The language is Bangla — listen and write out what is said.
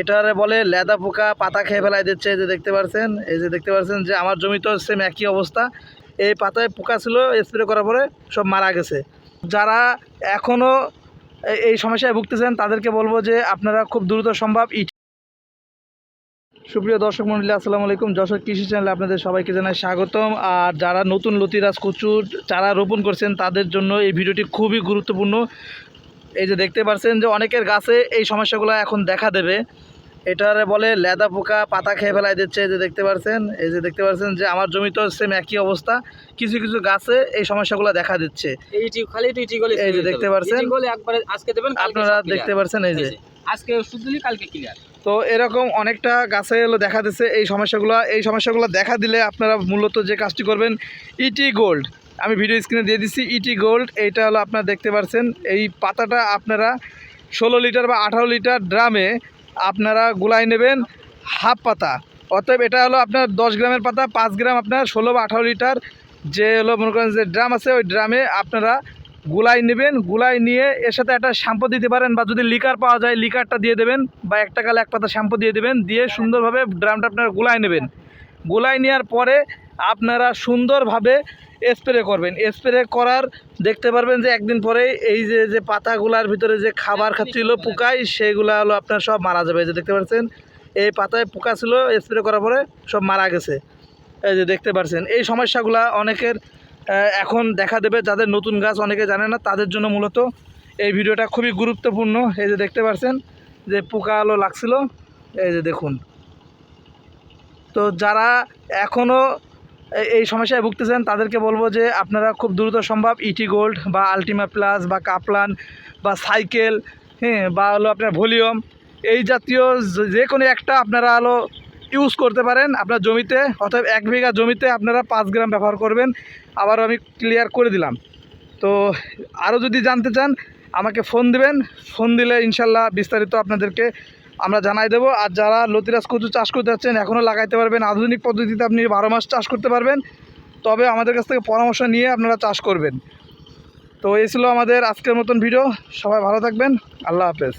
এটারে বলে লেদা পোকা, পাতা খেয়ে ফেলাই দিচ্ছে, এই যে দেখতে পাচ্ছেন এই যে দেখতে পাচ্ছেন যে আমার জমিতেও সেম একই অবস্থা। এই পাতায় পোকা ছিল স্প্রে করার পরে সব মারা গেছে। যারা এখনও এই সমস্যায় ভুগতেছেন, তাদেরকে বলব যে আপনারা খুব দ্রুত সম্ভব ইট সুপ্রিয় দর্শক মন্ডলী, আসসালামু আলাইকুম। যশোর কৃষি চ্যানেলে আপনাদের সবাইকে জানাই স্বাগতম। আর যারা নতুন লতিরাজ কচুর চারা রোপণ করছেন, তাদের জন্য এই ভিডিওটি খুবই গুরুত্বপূর্ণ। এই যে দেখতে পাচ্ছেন যে অনেকের গাছে এই সমস্যাগুলো এখন দেখা দেবে। এটারে বলে লেদা পোকা পাতা খেয়ে ফেলাই দিচ্ছে এই যে দেখতে পাচ্ছেন এই যে দেখতে পাচ্ছেন যে আমার জমি তো সেম একই অবস্থা। কিছু কিছু গাছে এই সমস্যাগুলো দেখা দিচ্ছে। এই যে দেখতে পাচ্ছেন। আপনারা দেখতে পাচ্ছেন এই যে। আজকে ওষুধ দিলি কালকে ক্লিয়ার তো এরকম অনেকটা গাছে দেখা দিচ্ছে এই সমস্যাগুলো। এই সমস্যাগুলো দেখা দিলে আপনারা মূলত যে কাজটি করবেন ইটি গোল্ড। আমি ভিডিও স্ক্রিনে দিয়ে দিচ্ছি ইটি গোল্ড এইটা হলো আপনারা দেখতে পাচ্ছেন এই পাতাটা আপনারা ষোলো লিটার বা আঠারো লিটার ড্রামে আপনারা গুলাই নেবেন হাফ পাতা। অতএব এটা হলো আপনার দশ গ্রামের পাতা, পাঁচ গ্রাম আপনার ষোলো বা আঠারো লিটার যে হলো মনে করেন যে ড্রাম আছে, ওই ড্রামে আপনারা গুলাই নেবেন। গুলাই নিয়ে এর সাথে একটা শ্যাম্পু দিতে পারেন বা যদি লিকার পাওয়া যায় লিকারটা দিয়ে দেবেন বা একটা কালে এক পাতা শ্যাম্পু দিয়ে দেবেন, দিয়ে সুন্দরভাবে ড্রামটা আপনারা গুলাই নেবেন। গুলাই নেওয়ার পরে আপনারা সুন্দরভাবে স্প্রে করবেন। স্প্রে করার দেখতে পারবেন যে একদিন পরে এই যে যে পাতাগুলার ভিতরে যে খাবার খাচ্ছিল পোকায় সেগুলো হলো আপনার সব মারা যাবে। যে দেখতে পাচ্ছেন এই পাতায় পোকা ছিল স্প্রে করার পরে সব মারা গেছে। এই যে দেখতে পাচ্ছেন এই সমস্যাগুলা অনেকের এখন দেখা দেবে। যাদের নতুন গাছ অনেকে জানে না তাদের জন্য মূলত এই ভিডিওটা খুবই গুরুত্বপূর্ণ। এই যে দেখতে পাচ্ছেন যে পোকা আলো লাগছিল। এই যে দেখুন। তো যারা এখনও এই সমস্যায় ভুগতেছেন, তাদেরকে বলব যে আপনারা খুব দ্রুত সম্ভব ইটি গোল্ড বা আলটিমা প্লাস বা কাপলান বা সাইকেল হ্যাঁ বা হলো আপনার ভলিউম এই জাতীয় যে- কোনো একটা আপনারা হলো ইউজ করতে পারেন আপনার জমিতে অর্থাৎ এক বিঘা জমিতে আপনারা পাঁচ গ্রাম ব্যবহার করবেন। আবার আমি ক্লিয়ার করে দিলাম। তো আরও যদি জানতে চান, আমাকে ফোন দিবেন। ফোন দিলে ইনশাল্লাহ বিস্তারিত আপনাদেরকে আমরা জানাই দেবো। আর যারা লতিরাজ কচু চাষ করতে যাচ্ছেন, এখনও লাগাইতে পারবেন। আধুনিক পদ্ধতিতে আপনি বারো মাস চাষ করতে পারবেন। তবে আমাদের কাছ থেকে পরামর্শ নিয়ে আপনারা চাষ করবেন। তো এই ছিল আমাদের আজকের মতন ভিডিও। সবাই ভালো থাকবেন। আল্লাহ হাফেজ।